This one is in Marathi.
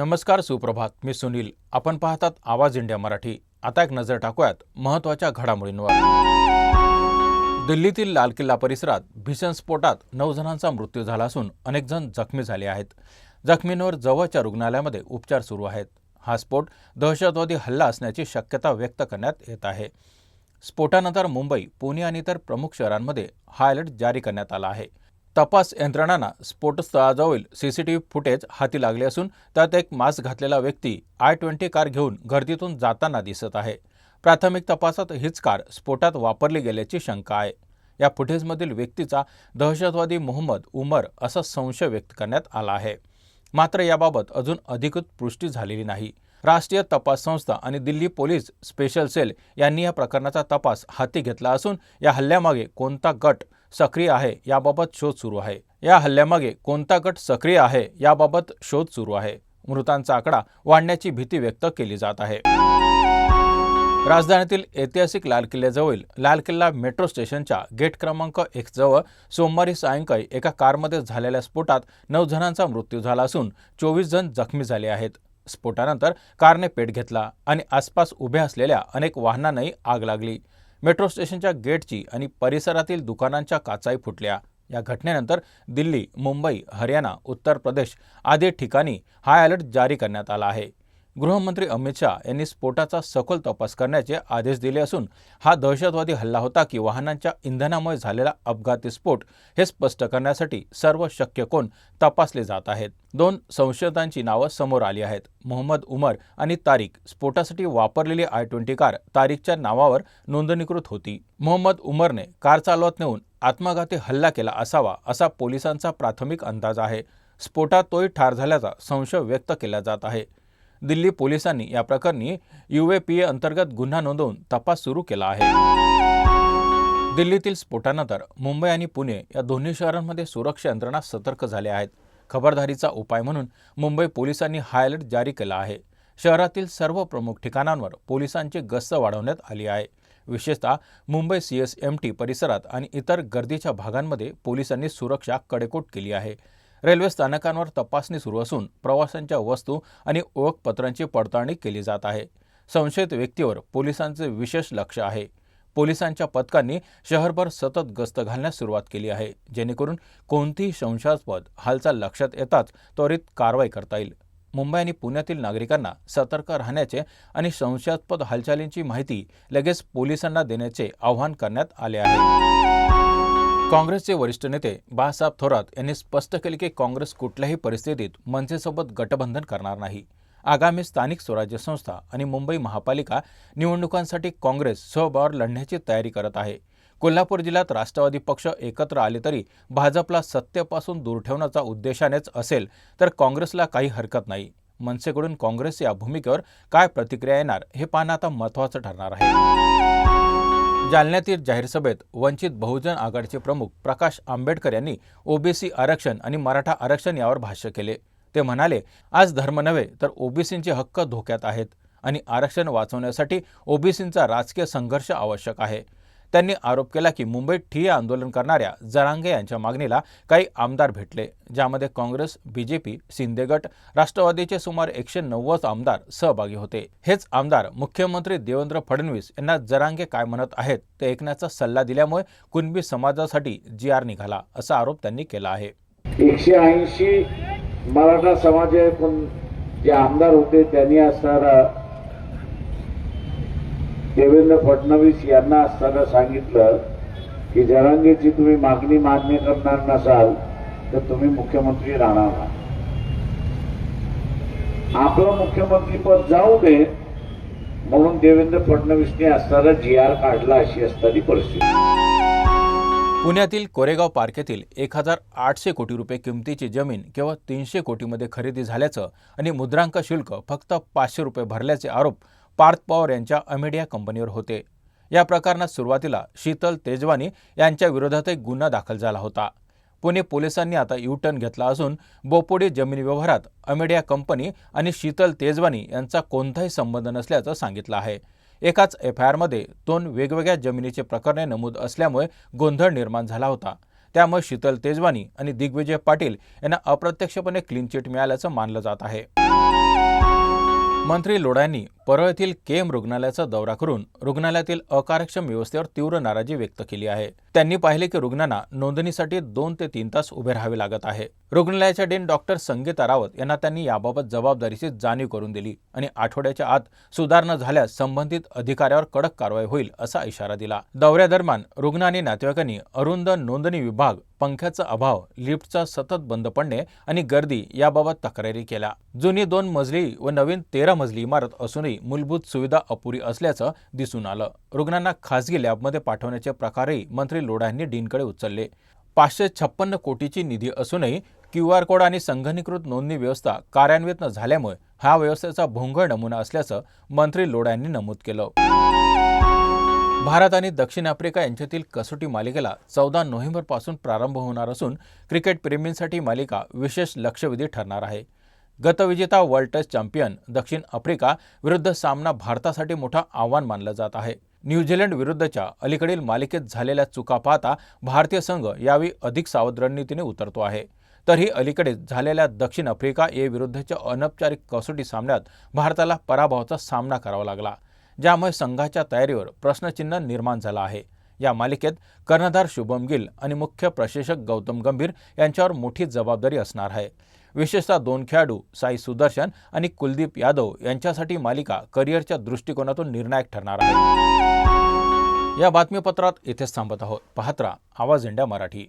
नमस्कार सुप्रभात मी सुनील. आपण पाहतात आवाज इंडिया मराठी. आता एक नजर टाकूयात महत्त्वाच्या घडामोडींवर. दिल्लीतील लाल किल्ला परिसरात भीषण स्फोटात नऊ जणांचा मृत्यू झाला असून अनेक जण जखमी झाले आहेत. जखमींवर जवळच्या रुग्णालयामध्ये उपचार सुरू आहेत. हा स्फोट दहशतवादी हल्ला असण्याची शक्यता व्यक्त करण्यात येत आहे. स्फोटानंतर मुंबई पुणे आणि इतर प्रमुख शहरांमध्ये हाय अलर्ट जारी करण्यात आला आहे. तपास यंत्रणांना स्फोटस्थळाजवळील सीसीटीव्ही फुटेज हाती लागले असून त्यात एक मास्क घातलेला व्यक्ती आय ट्वेंटी कार घेऊन गर्दीतून जाताना दिसत आहे. प्राथमिक तपासात हीच कार स्फोटात वापरली गेल्याची शंका आहे. या फुटेजमधील व्यक्तीचा दहशतवादी मोहम्मद उमर असा संशय व्यक्त करण्यात आला आहे. मात्र याबाबत अजून अधिकृत पुष्टी झालेली नाही. राष्ट्रीय तपास संस्था आणि दिल्ली पोलीस स्पेशल सेल यांनी या प्रकरणाचा तपास हाती घेतला असून या हल्ल्यामागे कोणता गट सक्रिय आहे याबाबत शोध सुरू आहे. या हल्ल्यामागे कोणता गट सक्रिय आहे याबाबत शोध सुरू आहे. मृतांचा आकडा वाढण्याची भीती व्यक्त केली जात आहे. राजधानीतील ऐतिहासिक लाल किल्ल्याजवळील लाल किल्ला मेट्रो स्टेशनच्या गेट क्रमांक एक जवळ सोमवारी सायंकाळी एका कारमध्ये झालेल्या स्फोटात नऊ जणांचा मृत्यू झाला असून चोवीस जण जखमी झाले आहेत. स्फोटानंतर कारने पेट घेतला आणि आसपास उभ्या असलेल्या अनेक वाहनांनाही आग लागली. मेट्रो स्टेशनच्या गेटची आणि परिसरातील दुकानांच्या काचाही फुटल्या. या घटनेनंतर दिल्ली मुंबई हरियाणा उत्तर प्रदेश आदी ठिकाणी हाय अलर्ट जारी करण्यात आला आहे. गृहमंत्री अमित शाह यांनी स्फोटाचा सखोल तपास करण्याचे आदेश दिले असून हा दहशतवादी हल्ला होता की वाहनांच्या इंधनामुळे झालेला अपघाती स्फोट हे स्पष्ट करण्यासाठी सर्व शक्य कोण तपासले जात आहेत. दोन संशयितांची नावं समोर आली आहेत. मोहम्मद उमर आणि तारिक स्फोटासाठी वापरलेली आय ट्वेंटी कार तारिकच्या नावावर नोंदणीकृत होती. मोहम्मद उमरने कार चालवत नेऊन आत्मघाती हल्ला केला असावा असा पोलिसांचा प्राथमिक अंदाज आहे. स्फोटात तोही ठार झाल्याचा संशय व्यक्त केला जात आहे. दिल्ली पोलिसांनी या प्रकरणी युएपीए अंतर्गत गुन्हा नोंदवून तपास सुरू केला आहे. दिल्लीतील स्फोटानंतर मुंबई आणि पुणे या दोन्ही शहरांमध्ये सुरक्षा यंत्रणा सतर्क झाल्या आहेत. खबरदारीचा उपाय म्हणून मुंबई पोलिसांनी हाय अलर्ट जारी केला आहे. शहरातील सर्व प्रमुख ठिकाणांवर पोलिसांची गस्त वाढवण्यात आली आहे. विशेषतः Mumbai C S M T परिसरात आणि इतर गर्दीच्या भागांमध्ये पोलिसांनी सुरक्षा कडेकोट केली आहे. रेल्वे स्थानकांवर तपासणी सुरू असून प्रवाशांच्या वस्तू आणि ओळखपत्रांची पडताळणी केली जात आहे. संशयित व्यक्तीवर पोलिसांचे विशेष लक्ष आहे. पोलिसांच्या पथकांनी शहरभर सतत गस्त घालण्यास सुरुवात केली आहे जेणेकरून कोणतीही संशयास्पद हालचाल लक्षात येताच त्वरित कारवाई करता येईल. मुंबई आणि पुण्यातील नागरिकांना सतर्क राहण्याचे आणि संशयास्पद हालचालींची माहिती लगेच पोलिसांना देण्याचे आवाहन करण्यात आले आहे. काँग्रेसचे वरिष्ठ नेते बाळासाहेब थोरात यांनी स्पष्ट केले की काँग्रेस कुठल्याही परिस्थितीत मनसेसोबत गटबंधन करणार नाही. आगामी स्थानिक स्वराज्य संस्था आणि मुंबई महापालिका निवडणुकांसाठी काँग्रेस सहबावर लढण्याची तयारी करत आहे. कोल्हापूर जिल्ह्यात राष्ट्रवादी पक्ष एकत्र आले तरी भाजपला सत्तेपासून दूर ठेवण्याचा उद्देशानेच असेल तर काँग्रेसला काही हरकत नाही. मनसेकडून काँग्रेस या भूमिकेवर काय प्रतिक्रिया येणार हे पाहणं आता महत्त्वाचं ठरणार आहे. जालन्यातील जाहीर सभेत वंचित बहुजन आघाडीचे प्रमुख प्रकाश आंबेडकर यांनी ओबीसी आरक्षण आणि मराठा आरक्षण यावर भाष्य केले. ते म्हणाले आज धर्म नव्हे तर ओबीसींचे हक्क धोक्यात आहेत आणि आरक्षण वाचवण्यासाठी ओबीसींचा राजकीय संघर्ष आवश्यक आहे. त्यांनी आरोप केला की मुंबईत ठिय्या आंदोलन करणाऱ्या जरांगे यांच्या मागणीला काही आमदार भेटले ज्यामध्ये काँग्रेस बीजेपी शिंदे गट राष्ट्रवादीचे सुमारे एकशे नव्वद आमदार सहभागी होते. हेच आमदार मुख्यमंत्री देवेंद्र फडणवीस यांना जरांगे काय म्हणत आहेत ते ऐकण्याचा सल्ला दिल्यामुळे कुणबी समाजासाठी जी आर निघाला असा आरोप त्यांनी केला आहे. एकशे ऐंशी मराठा समाज जे आमदार होते त्यांनी असणारा देवेंद्र फडणवीस यांना असताना सांगितलं की जरांगेची तुम्ही मागणी मान्य करणार नसाल तर तुम्ही मुख्यमंत्री राहणार नाही. आपलं मुख्यमंत्रीपद जाऊ दे म्हणून देवेंद्र फडणवीसने असताना जी आर काढला अशी असताना परिस्थिती. पुण्यातील कोरेगाव पार्क येथील एक हजार आठशे कोटी रुपये किमतीची जमीन केवळ तीनशे कोटीमध्ये खरेदी झाल्याचं आणि मुद्रांक शुल्क फक्त पाचशे रुपये भरल्याचे आरोप पार्थ पवार यांच्या अमेडिया कंपनीवर होते. या प्रकरणात सुरुवातीला शीतल तेजवानी यांच्या विरोधात एक गुन्हा दाखल झाला होता. पुणे पोलिसांनी आता यू टर्न घेतला असून बोपोडी जमीन व्यवहारात अमेडिया कंपनी आणि शीतल तेजवानी यांचा कोणताही संबंध नसल्याचं सांगितलं आहे. एकाच एफ आय आरमध्ये दोन वेगवेगळ्या जमिनीचे प्रकरणे नमूद असल्यामुळे गोंधळ निर्माण झाला होता. त्यामुळे शीतल तेजवानी आणि दिग्विजय पाटील यांना अप्रत्यक्षपणे क्लीन चिट मिळाल्याचं मानलं जात आहे. मंत्री लोढा परळतील केम केएम रुग्णालयाचा दौरा करून रुग्णालयातील अकार्यक्षम व्यवस्थेवर तीव्र नाराजी व्यक्त केली आहे. त्यांनी पाहिले की रुग्णांना नोंदणीसाठी दोन ते तीन तास उभे राहावे लागत आहे. रुग्णालयाच्या डेन डॉक्टर संगीता रावत यांना त्यांनी याबाबत जबाबदारीची जाणीव करून दिली आणि आठवड्याच्या आत सुधारणा झाल्यास संबंधित अधिकाऱ्यावर कडक कारवाई होईल असा इशारा दिला. दौऱ्यादरम्यान रुग्ण आणि नातेवाईकांनी अरुंद नोंदणी विभाग पंख्याचा अभाव लिफ्टचा सतत बंद पडणे आणि गर्दी याबाबत तक्रारी केल्या. जुनी दोन मजली व नवीन तेरा मजली इमारत असूनही मूलभूत सुविधा अपुरी असल्याचं दिसून आलं. रुग्णांना खासगी लॅबमध्ये पाठवण्याचे प्रकारही मंत्री लोढा यांनी डीनकडे उचलले. पाचशे छप्पन्न कोटीची निधी असूनही क्यू आर कोड आणि संगणीकृत नोंदणी व्यवस्था कार्यान्वित न झाल्यामुळे हा व्यवस्थेचा भोंगळ नमुना असल्याचं मंत्री लोढा यांनी नमूद केलं. भारत आणि दक्षिण आफ्रिका यांच्यातील कसोटी मालिकेला चौदा नोव्हेंबरपासून प्रारंभ होणार असून क्रिकेटप्रेमींसाठी मालिका विशेष लक्षवेधी ठरणार आहे. गतविजेता वर्ल्ड टेस्ट चॅम्पियन दक्षिण आफ्रिका विरुद्ध सामना भारतासाठी मोठा आव्हान मानलं जात आहे. न्यूझीलंड विरुद्धच्या अलीकडील मालिकेत झालेल्या चुका पाहता भारतीय संघ यावेळी अधिक सावध रणनीतीने उतरतो आहे. तरीही अलीकडे झालेल्या दक्षिण आफ्रिका ए विरुद्धच्या अनौपचारिक कसोटी सामन्यात भारताला पराभवाचा सामना करावा लागला. ज्यामुळे संघाच्या तयारीवर प्रश्नचिन्ह निर्माण झालं आहे. या मालिकेत कर्णधार शुभम गिल आणि मुख्य प्रशिक्षक गौतम गंभीर यांच्यावर मोठी जबाबदारी असणार आहे. विशेषतः दोन खेळाडू साई सुदर्शन आणि कुलदीप यादव यांच्यासाठी मालिका करिअरच्या दृष्टिकोनातून निर्णायक ठरणार आहे. या बातमीपत्रात इथेच थांबत आहोत. पाहत्रा आवाज इंडिया मराठी.